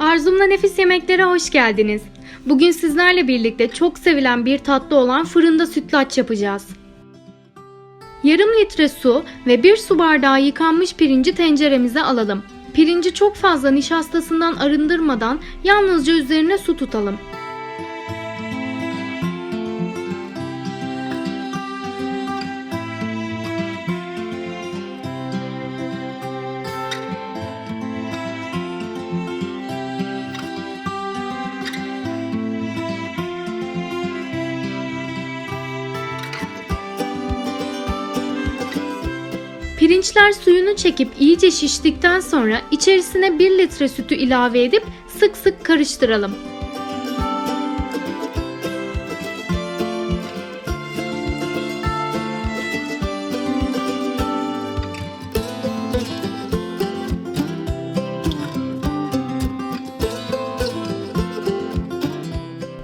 Arzumla Nefis Yemeklere hoş geldiniz. Bugün sizlerle birlikte çok sevilen bir tatlı olan fırında sütlaç yapacağız. Yarım litre su ve bir su bardağı yıkanmış pirinci tenceremize alalım. Pirinci çok fazla nişastasından arındırmadan yalnızca üzerine su tutalım. Pirinçler suyunu çekip iyice şiştikten sonra içerisine 1 litre sütü ilave edip sık sık karıştıralım.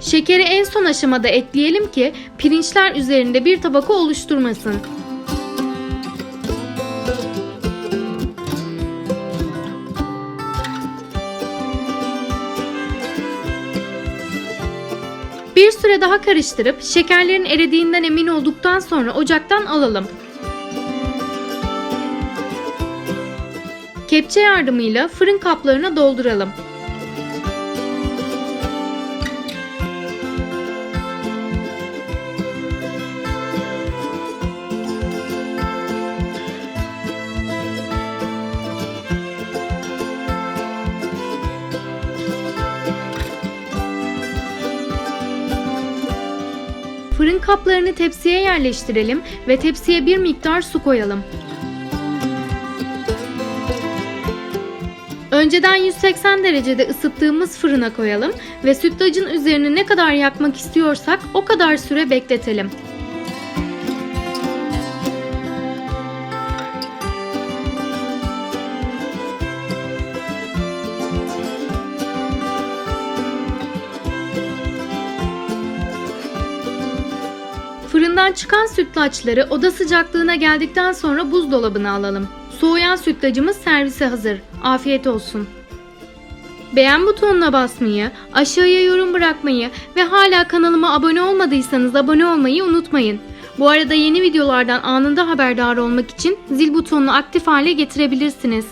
Şekeri en son aşamada ekleyelim ki pirinçler üzerinde bir tabaka oluşturmasın. Bir süre daha karıştırıp şekerlerin eridiğinden emin olduktan sonra ocaktan alalım. Kepçe yardımıyla fırın kaplarına dolduralım. Fırın kaplarını tepsiye yerleştirelim ve tepsiye bir miktar su koyalım. Önceden 180 derecede ısıttığımız fırına koyalım ve sütlacın üzerini ne kadar yakmak istiyorsak o kadar süre bekletelim. Fırından çıkan sütlaçları oda sıcaklığına geldikten sonra buzdolabına alalım. Soğuyan sütlacımız servise hazır. Afiyet olsun. Beğen butonuna basmayı, aşağıya yorum bırakmayı ve hala kanalıma abone olmadıysanız abone olmayı unutmayın. Bu arada yeni videolardan anında haberdar olmak için zil butonunu aktif hale getirebilirsiniz.